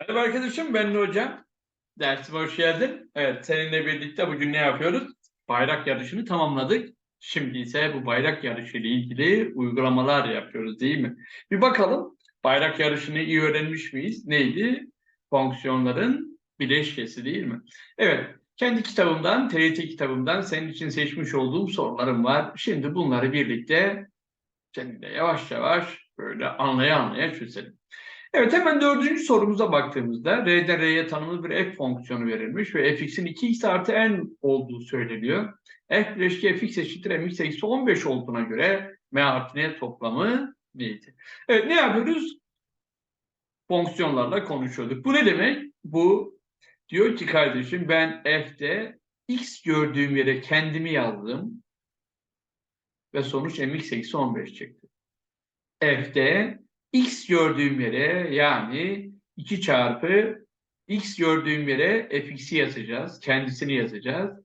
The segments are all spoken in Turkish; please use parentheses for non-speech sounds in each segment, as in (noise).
Merhaba arkadaşım, ben hocam. Dersime hoş geldin. Evet, seninle birlikte bugün ne yapıyoruz? Bayrak yarışını tamamladık. Şimdi ise bu bayrak yarışı ile ilgili uygulamalar yapıyoruz değil mi? Bir bakalım, bayrak yarışını iyi öğrenmiş miyiz? Neydi? Fonksiyonların bileşkesi değil mi? Evet, kendi kitabımdan, TRT kitabımdan senin için seçmiş olduğum sorularım var. Şimdi bunları birlikte seninle yavaş yavaş böyle anlaya anlaya çözelim. Evet hemen dördüncü sorumuza baktığımızda R'den R'ye tanımlı bir f fonksiyonu verilmiş ve fx'in 2x artı n olduğu söyleniyor. f bileşki fx eşittir mx eksi 15 olduğuna göre m artı n toplamı neydi? Evet ne yapıyoruz? Fonksiyonlarla konuşuyorduk. Bu ne demek? Bu diyor ki kardeşim ben f'de x gördüğüm yere kendimi yazdım ve sonuç mx eksi 15 çıktı. f'de x gördüğüm yere yani 2 çarpı x gördüğüm yere fx'i yazacağız. Kendisini yazacağız.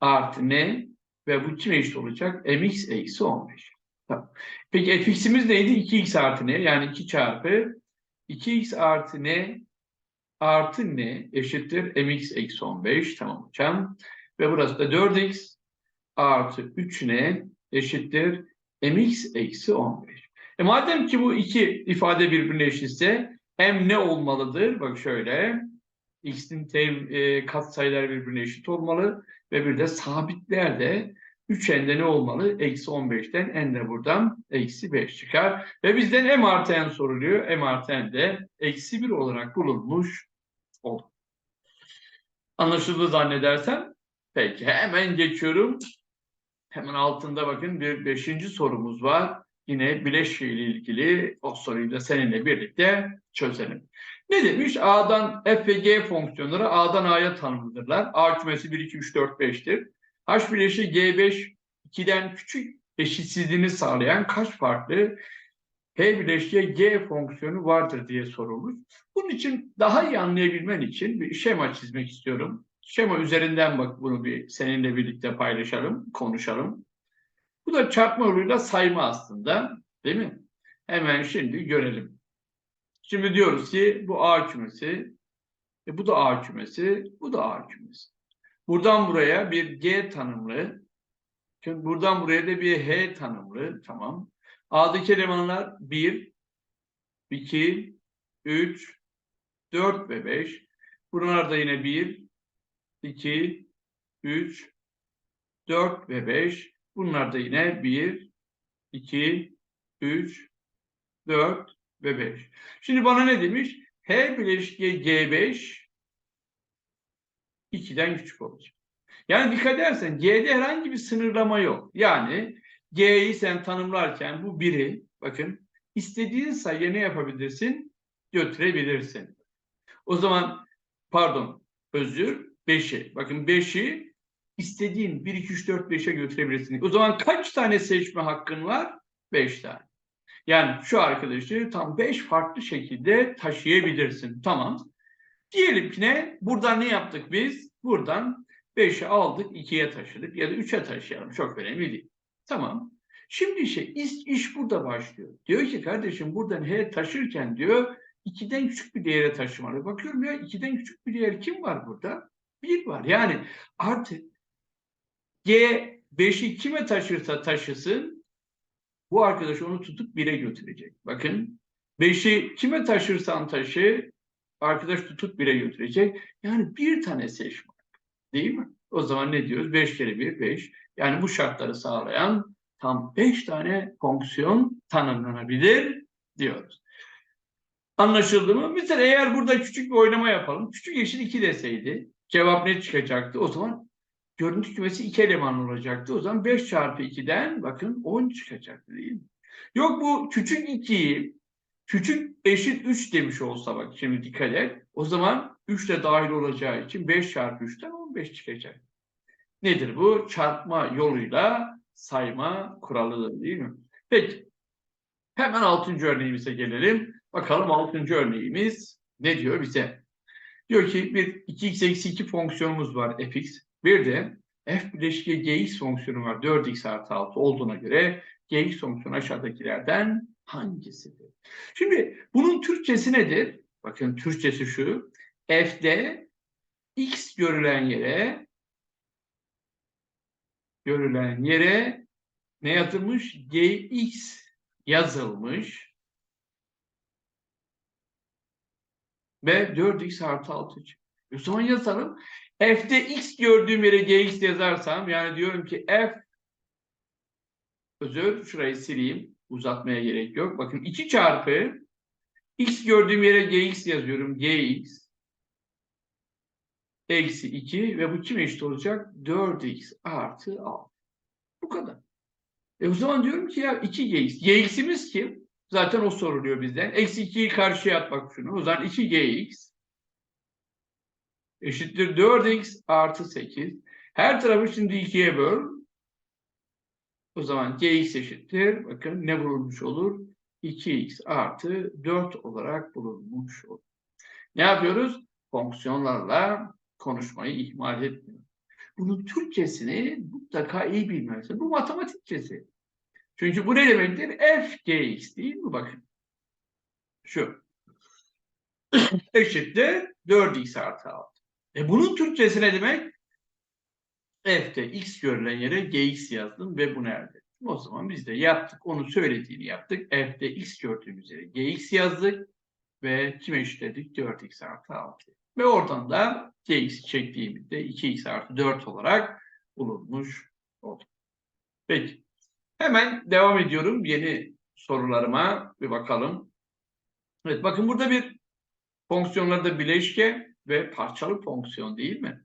Artı ne? Ve bu kime eşit olacak? mx eksi 15. Tamam. Peki fx'imiz neydi? 2x artı ne? Yani 2 çarpı 2x artı ne? Artı ne? Eşittir mx eksi 15. Tamam hocam. Ve burası da 4x artı 3 ne? Eşittir mx eksi 15. E madem ki bu iki ifade birbirine eşitse hem ne olmalıdır? Bak şöyle. X'in e, katsayıları birbirine eşit olmalı ve bir de sabitler de 3n'de ne olmalı? Eksi 15'ten n de buradan eksi 5 çıkar. Ve bizden m artı n soruluyor. m artı n de eksi 1 olarak bulunmuş olur. Anlaşıldı zannedersem. Peki hemen geçiyorum. Hemen altında bakın bir beşinci sorumuz var yine bileşke ile ilgili o soruyu da seninle birlikte çözelim. Ne demiş? A'dan F ve G fonksiyonları A'dan A'ya tanımlıdırlar. A kümesi 1, 2, 3, 4, 5'tir. H bileşiği G5 2'den küçük eşitsizliğini sağlayan kaç farklı H bileşiği G fonksiyonu vardır diye sorulmuş. Bunun için daha iyi anlayabilmen için bir şema çizmek istiyorum. Şema üzerinden bak bunu bir seninle birlikte paylaşalım, konuşalım. Bu da çarpma yoluyla sayma aslında. Değil mi? Hemen şimdi görelim. Şimdi diyoruz ki bu A kümesi, e bu da A kümesi, bu da A kümesi. Buradan buraya bir G tanımlı, şimdi buradan buraya da bir H tanımlı, tamam. A'daki elemanlar 1, 2, 3, 4 ve 5. Bunlar da yine 1, 2, 3, 4 ve 5. Bunlar da yine 1, 2, 3, 4 ve 5. Şimdi bana ne demiş? H bileşki G5 2'den küçük olacak. Yani dikkat edersen G'de herhangi bir sınırlama yok. Yani G'yi sen tanımlarken bu biri bakın istediğin sayıya ne yapabilirsin? Götürebilirsin. O zaman pardon özür 5'i. Bakın 5'i istediğin 1, 2, 3, 4, 5'e götürebilirsin. O zaman kaç tane seçme hakkın var? 5 tane. Yani şu arkadaşı tam 5 farklı şekilde taşıyabilirsin. Tamam. Diyelim ki ne? Buradan ne yaptık biz? Buradan 5'i aldık, 2'ye taşıdık ya da 3'e taşıyalım. Çok önemli değil. Tamam. Şimdi şey iş, iş burada başlıyor. Diyor ki kardeşim buradan H taşırken diyor 2'den küçük bir değere taşımalı. Bakıyorum ya 2'den küçük bir değer kim var burada? 1 var. Yani artık G5'i kime taşırsa taşısın bu arkadaş onu tutup 1'e götürecek. Bakın 5'i kime taşırsan taşı arkadaş tutup 1'e götürecek. Yani bir tane seçme. Değil mi? O zaman ne diyoruz? 5 kere 1 5. Yani bu şartları sağlayan tam 5 tane fonksiyon tanımlanabilir diyoruz. Anlaşıldı mı? Mesela eğer burada küçük bir oynama yapalım. Küçük eşit 2 deseydi cevap ne çıkacaktı? O zaman görüntü kümesi iki eleman olacaktı. O zaman 5 çarpı 2'den bakın 10 çıkacaktı değil mi? Yok bu küçük 2'yi küçük eşit 3 demiş olsa bak şimdi dikkat et. O zaman 3 de dahil olacağı için 5 çarpı 3'ten 15 çıkacak. Nedir bu? Çarpma yoluyla sayma kuralıdır değil mi? Peki. Hemen 6. örneğimize gelelim. Bakalım 6. örneğimiz ne diyor bize? Diyor ki bir 2x eksi 2 fonksiyonumuz var fx. Bir de f bileşki gx fonksiyonu var 4x artı 6 olduğuna göre gx fonksiyonu aşağıdakilerden hangisidir? Şimdi bunun Türkçesi nedir? bakın Türkçesi şu. F'de x görülen yere görülen yere ne yazılmış? Gx yazılmış. Ve 4x artı 6 çıkıyor. O zaman yazalım. F'de x gördüğüm yere gx yazarsam yani diyorum ki f özür şurayı sileyim. Uzatmaya gerek yok. Bakın 2 çarpı x gördüğüm yere gx yazıyorum. gx eksi 2 ve bu kime eşit olacak? 4x artı 6. Bu kadar. E o zaman diyorum ki ya 2gx. gx'imiz kim? Zaten o soruluyor bizden. Eksi 2'yi karşıya at bak şunu. O zaman 2gx eşittir 4x artı 8. Her tarafı şimdi 2'ye böl. O zaman gx eşittir. Bakın ne bulunmuş olur? 2x artı 4 olarak bulunmuş olur. Ne yapıyoruz? Fonksiyonlarla konuşmayı ihmal etmiyor. Bunun Türkçesini mutlaka iyi bilmelisin. Bu matematikçesi. Çünkü bu ne demektir? f gx değil mi? Bakın. Şu. (clears throat) Eşittir 4x artı 6. E bunun Türkçesi ne demek? F'de x görülen yere gx yazdım ve bunu elde ettim. O zaman biz de yaptık. Onu söylediğini yaptık. F'de x gördüğümüz yere gx yazdık ve kime eşitledik? 4x artı 6. Ve oradan da gx çektiğimizde 2x artı 4 olarak bulunmuş oldu. Peki. Hemen devam ediyorum yeni sorularıma bir bakalım. Evet bakın burada bir fonksiyonlarda bileşke ve parçalı fonksiyon değil mi?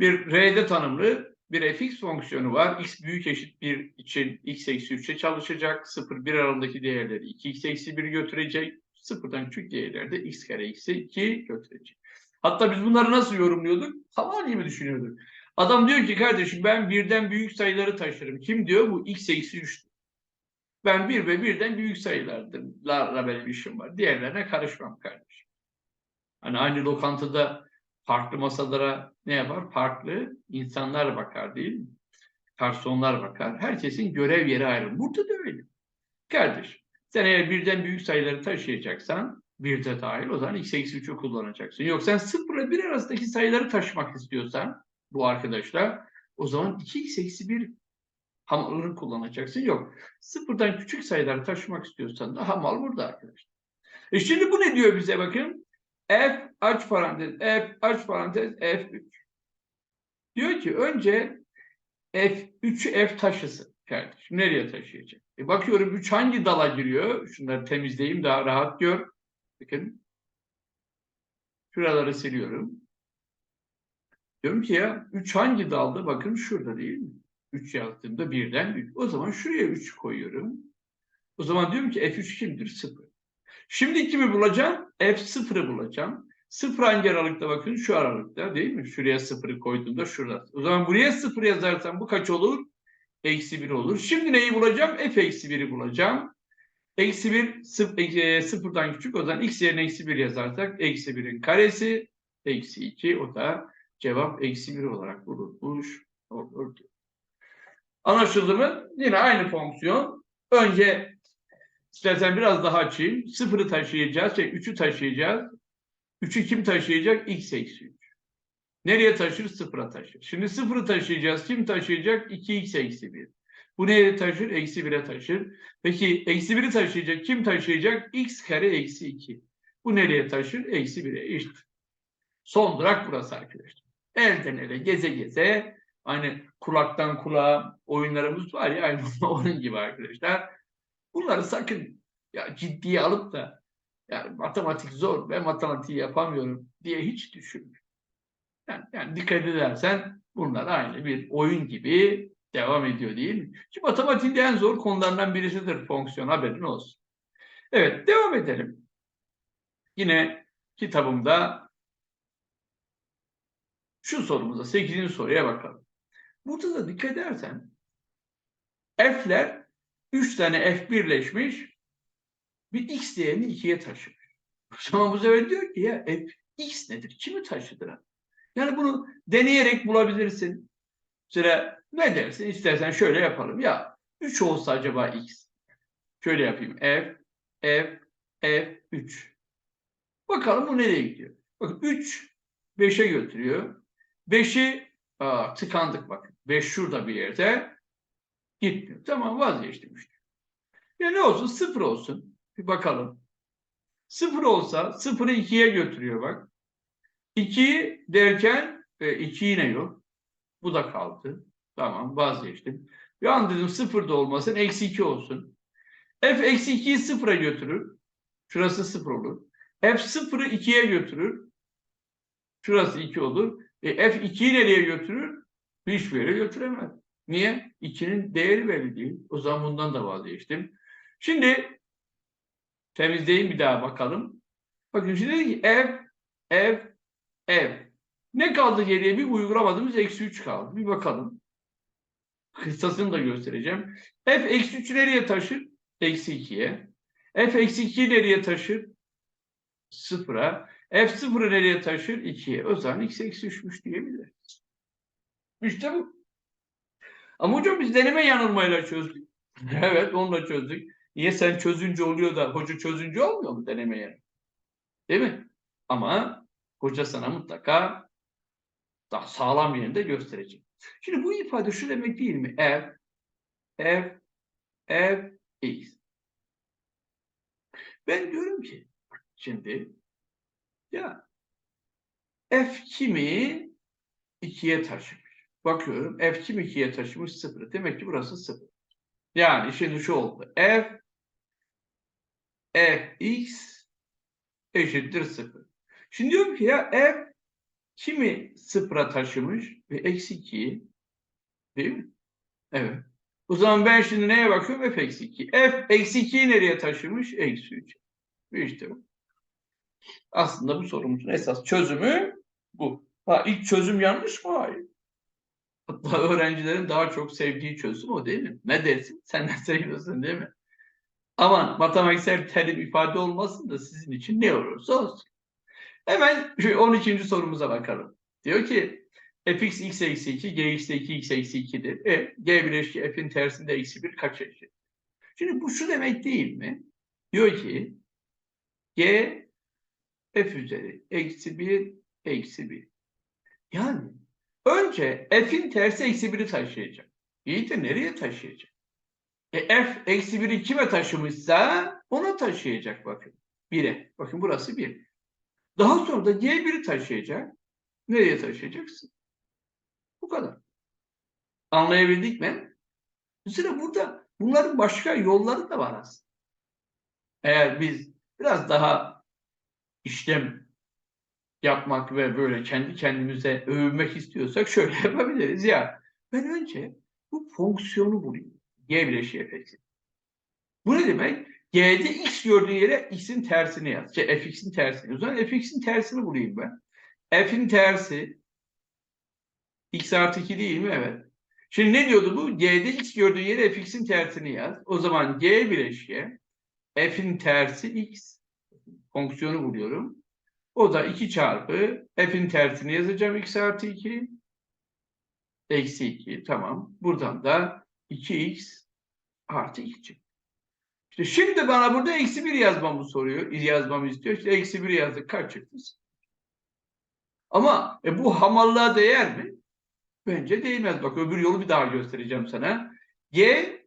Bir R'de tanımlı bir fx fonksiyonu var. x büyük eşit 1 için x eksi 3'e çalışacak. 0-1 aralığındaki değerleri 2x eksi 1 götürecek. Sıfırdan küçük değerlerde x kare eksi 2 götürecek. Hatta biz bunları nasıl yorumluyorduk? Havali mi düşünüyorduk? Adam diyor ki kardeşim ben birden büyük sayıları taşırım. Kim diyor? Bu x eksi 3. Ben bir ve birden büyük sayılarla benim işim var. Diğerlerine karışmam kardeşim. Hani aynı lokantada farklı masalara ne yapar? Farklı insanlar bakar değil mi? Garsonlar bakar. Herkesin görev yeri ayrı. Burada da öyle. Kardeş, sen eğer birden büyük sayıları taşıyacaksan bir de dahil o zaman x eksi 3'ü kullanacaksın. Yok sen 0 ile 1 arasındaki sayıları taşımak istiyorsan bu arkadaşlar o zaman 2x eksi 1 hamalını kullanacaksın. Yok. Sıfırdan küçük sayıları taşımak istiyorsan da hamal burada arkadaşlar. E şimdi bu ne diyor bize bakın? F aç parantez, F aç parantez, F3. Diyor ki önce F3'ü F taşısın kardeşim. Nereye taşıyacak? E bakıyorum 3 hangi dala giriyor? Şunları temizleyeyim daha rahat gör. Bakın. Şuraları siliyorum. Diyorum ki ya 3 hangi dalda? Bakın şurada değil mi? 3 yazdığımda birden 3. O zaman şuraya 3 koyuyorum. O zaman diyorum ki F3 kimdir? 0. Şimdi kimi bulacağım? F0'ı bulacağım. 0 hangi aralıkta bakın? Şu aralıkta değil mi? Şuraya 0'ı koyduğumda şurada. O zaman buraya 0 yazarsam bu kaç olur? Eksi 1 olur. Şimdi neyi bulacağım? F eksi 1'i bulacağım. Eksi 1 sıf, e, sıfırdan küçük. O zaman x yerine eksi 1 yazarsak eksi 1'in karesi eksi 2. O da cevap eksi 1 olarak bulunmuş. Anlaşıldı mı? Yine aynı fonksiyon. Önce istersen biraz daha açayım. Sıfırı taşıyacağız. Şey, 3'ü taşıyacağız. 3'ü kim taşıyacak? X eksi 3. Nereye taşır? Sıfıra taşır. Şimdi sıfırı taşıyacağız. Kim taşıyacak? 2x eksi 1. Bu nereye taşır? Eksi 1'e taşır. Peki eksi 1'i taşıyacak. Kim taşıyacak? x kare eksi 2. Bu nereye taşır? Eksi 1'e eşit. Son durak burası arkadaşlar. Elden ele geze geze hani kulaktan kulağa oyunlarımız var ya aynı (laughs) onun gibi arkadaşlar. Bunları sakın ya ciddiye alıp da yani matematik zor ve matematiği yapamıyorum diye hiç düşünme. Yani, yani dikkat edersen bunlar aynı bir oyun gibi devam ediyor değil mi? Çünkü matematiğin en zor konularından birisidir fonksiyon haberin olsun. Evet devam edelim. Yine kitabımda şu sorumuza 8. soruya bakalım. Burada da dikkat edersen f'ler 3 tane f birleşmiş bir x değerini 2'ye taşımış. (laughs) O zaman bu sefer diyor ki ya f x nedir? Kimi taşıdır? Yani bunu deneyerek bulabilirsin. Mesela ne dersin? İstersen şöyle yapalım. Ya 3 olsa acaba x. Şöyle yapayım. F, F, F, 3. Bakalım bu nereye gidiyor? Bakın 3 5'e götürüyor. 5'i aa, tıkandık bakın. 5 şurada bir yerde gitmiyor. Tamam vazgeçtim işte. Ya ne olsun? 0 olsun. Bir bakalım. 0 olsa 0'ı 2'ye götürüyor bak. 2 derken 2 yine yok. Bu da kaldı. Tamam vazgeçtim. Bir an dedim 0 da olmasın. Eksi 2 olsun. F eksi 2'yi 0'a götürür. Şurası 0 olur. F 0'ı 2'ye götürür. Şurası 2 olur. E, F 2'yi nereye götürür? Hiçbir yere götüremez. Niye? 2'nin değeri belli değil. O zaman bundan da vazgeçtim. Şimdi temizleyin bir daha bakalım. Bakın şimdi dedi ki F, F, F. Ne kaldı geriye? Bir uygulamadığımız eksi 3 kaldı. Bir bakalım. Kıssasını da göstereceğim. F eksi 3'ü nereye taşır? Eksi 2'ye. F eksi 2'yi nereye taşır? Sıfıra. F sıfırı nereye taşır? 2'ye. O zaman x eksi 3'müş diyebiliriz. İşte bu. Ama hocam biz deneme yanılmayla çözdük. (laughs) evet onunla çözdük. Niye sen çözünce oluyor da hoca çözünce olmuyor mu deneme yanılma? Değil mi? Ama hoca sana mutlaka daha sağlam yerinde gösterecek. Şimdi bu ifade şu demek değil mi? F, F, F, X. Ben diyorum ki şimdi ya F kimi ikiye taşımış. Bakıyorum F kim ikiye taşımış sıfır. Demek ki burası sıfır. Yani şimdi şu oldu. F F X eşittir sıfır. Şimdi diyorum ki ya F kimi sıfıra taşımış ve eksi 2'yi değil mi? Evet. O zaman ben şimdi neye bakıyorum? F eksi 2. F eksi 2'yi nereye taşımış? Eksi 3. İşte bu. Aslında bu sorumuzun esas çözümü bu. Ha, ilk çözüm yanlış mı? Hayır. Hatta öğrencilerin daha çok sevdiği çözüm o değil mi? Ne dersin? Sen de seviyorsun değil mi? Aman matematiksel terim ifade olmasın da sizin için ne olursa olsun. Hemen şu 12. sorumuza bakalım. Diyor ki fx x eksi 2, gx de 2x eksi 2'dir. E, g bileşki f'in tersinde eksi 1 kaç eşit? Şimdi bu şu demek değil mi? Diyor ki g f üzeri eksi 1 eksi 1. Yani önce f'in tersi eksi 1'i taşıyacak. İyi de nereye taşıyacak? E, f eksi 1'i kime taşımışsa ona taşıyacak bakın. 1'e. Bakın burası 1. Daha sonra da g1'i taşıyacak. Nereye taşıyacaksın? Bu kadar. Anlayabildik mi? Mesela burada bunların başka yolları da var aslında. Eğer biz biraz daha işlem yapmak ve böyle kendi kendimize övünmek istiyorsak şöyle (laughs) yapabiliriz ya. Ben önce bu fonksiyonu bulayım. G bileşiği efekti. Bu ne demek? G'de x gördüğü yere x'in tersini yaz. Şey, fx'in tersini. O zaman fx'in tersini bulayım ben. F'in tersi x artı 2 değil mi? Evet. Şimdi ne diyordu bu? G'de x gördüğü yere fx'in tersini yaz. O zaman g bileşiğe f'in tersi x fonksiyonu buluyorum. O da 2 çarpı f'in tersini yazacağım x artı 2 eksi 2 tamam. Buradan da 2x artı 2 çıktı. İşte şimdi bana burada eksi 1 yazmamı soruyor. Yazmamı istiyor. İşte eksi 1 yazdık. Kaç çıktı? Ama e, bu hamallığa değer mi? Bence değmez. Bak öbür yolu bir daha göstereceğim sana. Y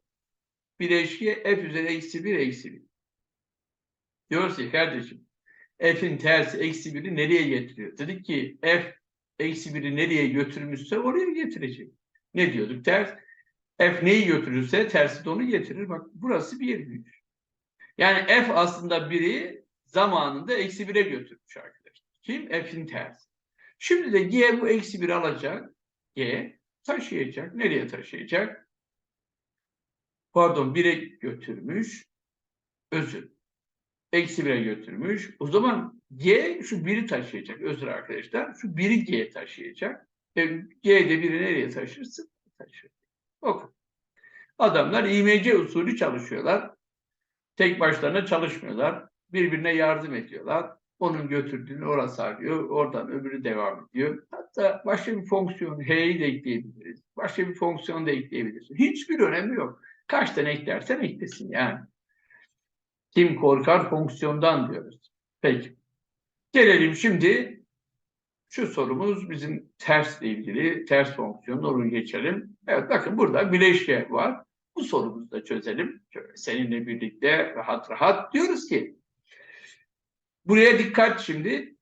bileşke f üzeri eksi 1 eksi 1. Diyoruz ki kardeşim f'in tersi eksi 1'i nereye getiriyor? Dedik ki f eksi 1'i nereye götürmüşse oraya getirecek. Ne diyorduk? Ters. F neyi götürürse tersi de onu getirir. Bak burası bir büyür. Yani f aslında biri zamanında eksi 1'e götürmüş arkadaşlar. Kim? F'in tersi. Şimdi de g bu eksi 1 alacak. G taşıyacak. Nereye taşıyacak? Pardon 1'e götürmüş. Özür. Eksi 1'e götürmüş. O zaman G şu 1'i taşıyacak. Özür arkadaşlar. Şu 1'i G taşıyacak. E, G de 1'i nereye? Taşır. O kadar. Adamlar IMC usulü çalışıyorlar. Tek başlarına çalışmıyorlar. Birbirine yardım ediyorlar. Onun götürdüğünü orası arıyor. Oradan öbürü devam ediyor. Hatta başka bir fonksiyon H'yi de ekleyebiliriz. Başka bir fonksiyon da ekleyebilirsin. Hiçbir önemi yok. Kaç tane eklersen eklesin yani. Kim korkar fonksiyondan diyoruz. Peki. Gelelim şimdi şu sorumuz bizim tersle ilgili. Ters fonksiyon onu geçelim. Evet bakın burada bileşke var. Bu sorumuzu da çözelim. Seninle birlikte rahat rahat diyoruz ki buraya dikkat şimdi.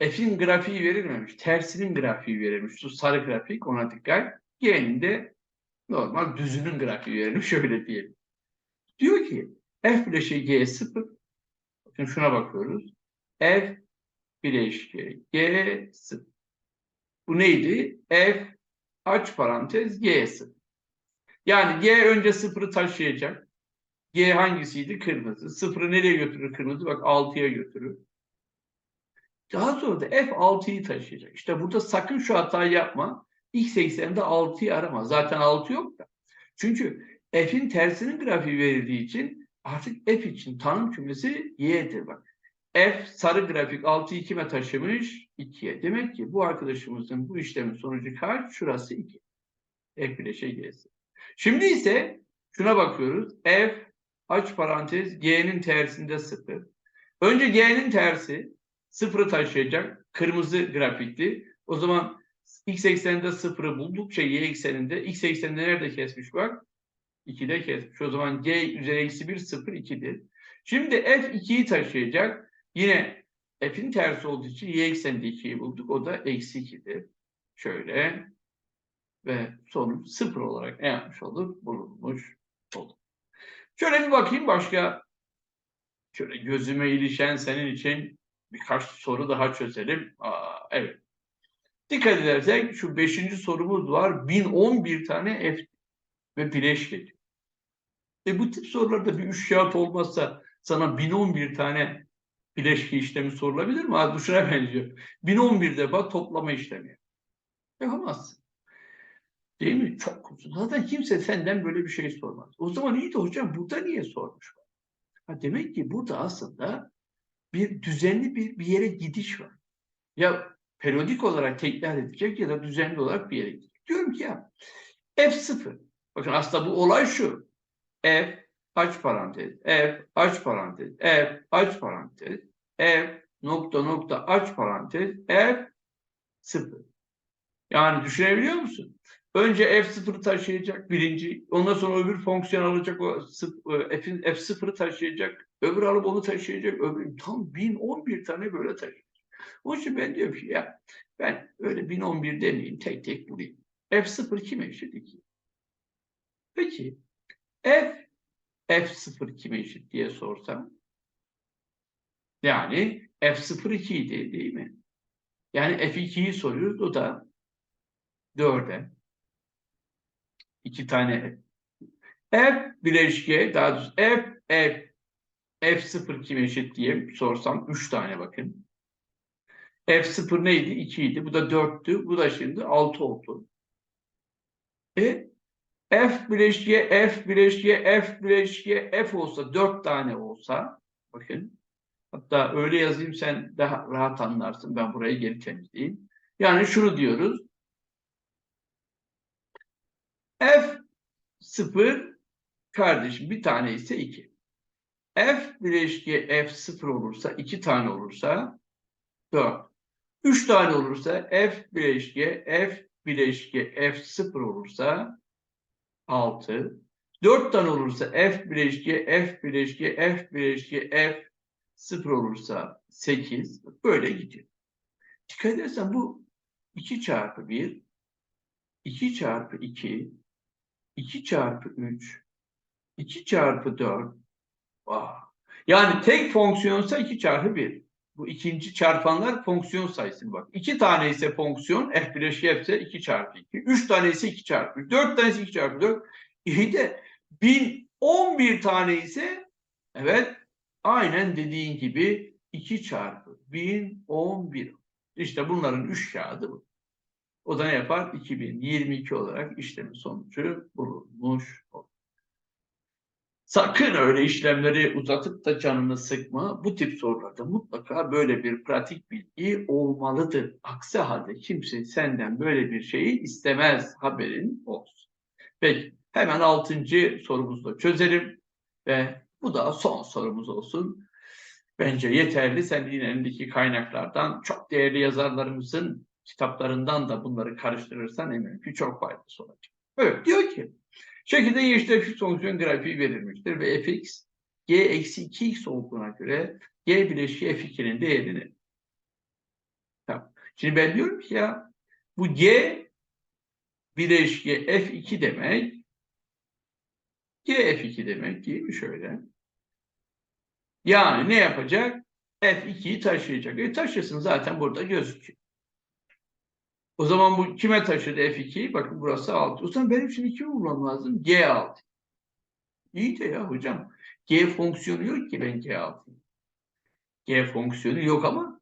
F'in grafiği verilmemiş. Tersinin grafiği verilmiş. Şu sarı grafik ona dikkat. G'nin de normal düzünün grafiği verilmiş. Şöyle diyelim. Diyor ki F bileşe G sıfır. Bakın şuna bakıyoruz. F bileşke G sıfır. Bu neydi? F aç parantez G sıfır. Yani G önce sıfırı taşıyacak. G hangisiydi? Kırmızı. Sıfırı nereye götürür kırmızı? Bak 6'ya götürür. Daha sonra da F 6'yı taşıyacak. İşte burada sakın şu hatayı yapma. X ekseninde 6'yı arama. Zaten 6 yok da. Çünkü F'in tersinin grafiği verildiği için artık F için tanım cümlesi Y'dir bak. F sarı grafik 6'yı kime taşımış? 2'ye. Demek ki bu arkadaşımızın bu işlemin sonucu kaç? Şurası 2. F bileşe G'si. Şimdi ise şuna bakıyoruz. F aç parantez G'nin tersinde 0. Önce G'nin tersi sıfırı taşıyacak. Kırmızı grafikti. O zaman x ekseninde sıfırı buldukça y ekseninde x ekseninde nerede kesmiş bak? 2'de kesmiş. O zaman g üzeri eksi 1 0 2'dir. Şimdi f 2'yi taşıyacak. Yine f'in tersi olduğu için y ekseninde 2'yi bulduk. O da eksi 2'dir. Şöyle ve sonuç 0 olarak ne yapmış olur? Bulunmuş olur. Şöyle bir bakayım başka şöyle gözüme ilişen senin için birkaç soru daha çözelim. Aa, evet. Dikkat edersek şu beşinci sorumuz var. 1011 tane F ve bileşke. E bu tip sorularda bir üç kağıt olmazsa sana 1011 tane bileşke işlemi sorulabilir mi? Bu şuna benziyor. 1011'de bak toplama işlemi. Yapamazsın. Değil mi? Çok uzun. Zaten kimse senden böyle bir şey sormaz. O zaman iyi de hocam burada niye sormuş? Ha, demek ki burada aslında bir düzenli bir, bir yere gidiş var. Ya periyodik olarak tekrar edecek ya da düzenli olarak bir yere gidecek. Diyorum ki ya F0. Bakın aslında bu olay şu. F aç parantez, F aç parantez, F aç parantez, F nokta nokta aç parantez, F 0. Yani düşünebiliyor musun? Önce F0'ı taşıyacak birinci, ondan sonra öbür fonksiyon alacak o F'in F0'ı taşıyacak, öbür alıp onu taşıyacak, öbür tam 1011 tane böyle taşıyacak. Onun için ben diyorum ki ya ben öyle 1011 demeyeyim tek tek bulayım. F0 kime eşit 2? Peki F F0 kime eşit diye sorsam yani F0 2 idi değil mi? Yani F2'yi soruyoruz o da 4'e. iki tane F bileşke daha doğrusu F F F0 kime eşit diye sorsam 3 tane bakın. F0 neydi? 2 idi. Bu da 4'tü. Bu da şimdi 6 oldu. E F bileşiğe F bileşiğe F bileşiğe F olsa 4 tane olsa bakın hatta öyle yazayım sen daha rahat anlarsın. Ben burayı geri temizleyeyim. Yani şunu diyoruz. F 0 kardeşim bir tane ise 2. F bileşiğe F 0 olursa 2 tane olursa 4. 3 tane olursa F bileşke F bileşke F 0 olursa 6. 4 tane olursa F bileşke F bileşke F bileşke F 0 olursa 8. Böyle gidiyor. Dikkat edersen bu 2 çarpı 1 2 çarpı 2 2 çarpı 3 2 çarpı 4 Vah. Yani tek fonksiyonsa 2 çarpı 1 bu ikinci çarpanlar fonksiyon sayısı bak. İki tane ise fonksiyon f bileşki f ise 2 çarpı 2. Üç tane ise 2 çarpı 3. Dört tane ise 2 çarpı 4. İyi de 1011 tane ise evet aynen dediğin gibi 2 çarpı 1011. İşte bunların 3 kağıdı bu. O da ne yapar? 2022 olarak işlemin sonucu bulunmuş olur. Sakın öyle işlemleri uzatıp da canını sıkma. Bu tip sorularda mutlaka böyle bir pratik bilgi olmalıdır. Aksi halde kimse senden böyle bir şeyi istemez haberin olsun. Peki hemen altıncı sorumuzu da çözelim ve bu da son sorumuz olsun. bence yeterli. Sen yine elindeki kaynaklardan çok değerli yazarlarımızın kitaplarından da bunları karıştırırsan eminim ki çok faydası olacak. Evet diyor ki şekilde fx fonksiyon grafiği verilmiştir ve fx g eksi 2x olduğuna göre g bileşki f2'nin değerini. Şimdi ben diyorum ki ya bu g bileşki f2 demek g f2 demek değil mi şöyle? Yani ne yapacak? F2'yi taşıyacak. E taşısın zaten burada gözüküyor. O zaman bu kime taşıdı F2'yi? Bakın burası 6. O zaman benim şimdi kimi bulmam lazım? G6. İyi de ya hocam. G fonksiyonu yok ki ben G6. G fonksiyonu yok ama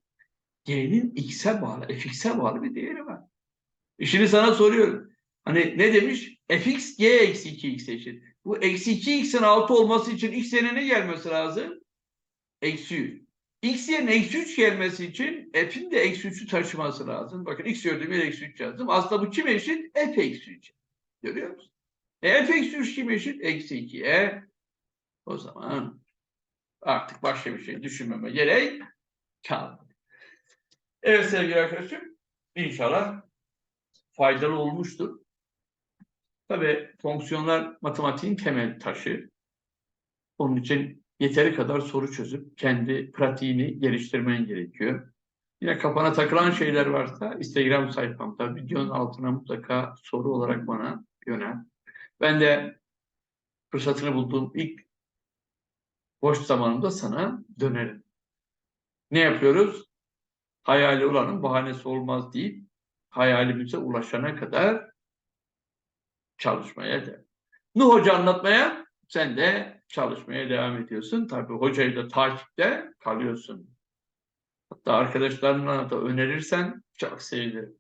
G'nin x'e bağlı, fx'e bağlı bir değeri var. E şimdi sana soruyorum. Hani ne demiş? fx g eksi 2x eşit. Bu eksi 2x'in 6 olması için x yerine ne gelmesi lazım? Eksi 3. X yerine eksi 3 gelmesi için f'in de eksi 3'ü taşıması lazım. Bakın x gördüğüm yere eksi 3 yazdım. Aslında bu kim eşit? f eksi 3. Görüyor musun? E, f eksi 3 kim eşit? Eksi 2'ye. O zaman artık başka bir şey düşünmeme gerek kalmadı. Evet sevgili arkadaşım. İnşallah faydalı olmuştur. Tabii fonksiyonlar matematiğin temel taşı. Onun için yeteri kadar soru çözüp kendi pratiğini geliştirmen gerekiyor. Yine kafana takılan şeyler varsa Instagram sayfamda videonun altına mutlaka soru olarak bana yönel. Ben de fırsatını bulduğum ilk boş zamanımda sana dönerim. Ne yapıyoruz? Hayali olanın bahanesi olmaz deyip hayalimize ulaşana kadar çalışmaya devam. Nuh Hoca anlatmaya sen de çalışmaya devam ediyorsun. Tabii hocayı da takipte kalıyorsun. Hatta arkadaşlarına da önerirsen çok sevinirim.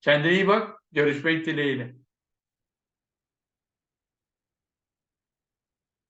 Kendine iyi bak. Görüşmek dileğiyle.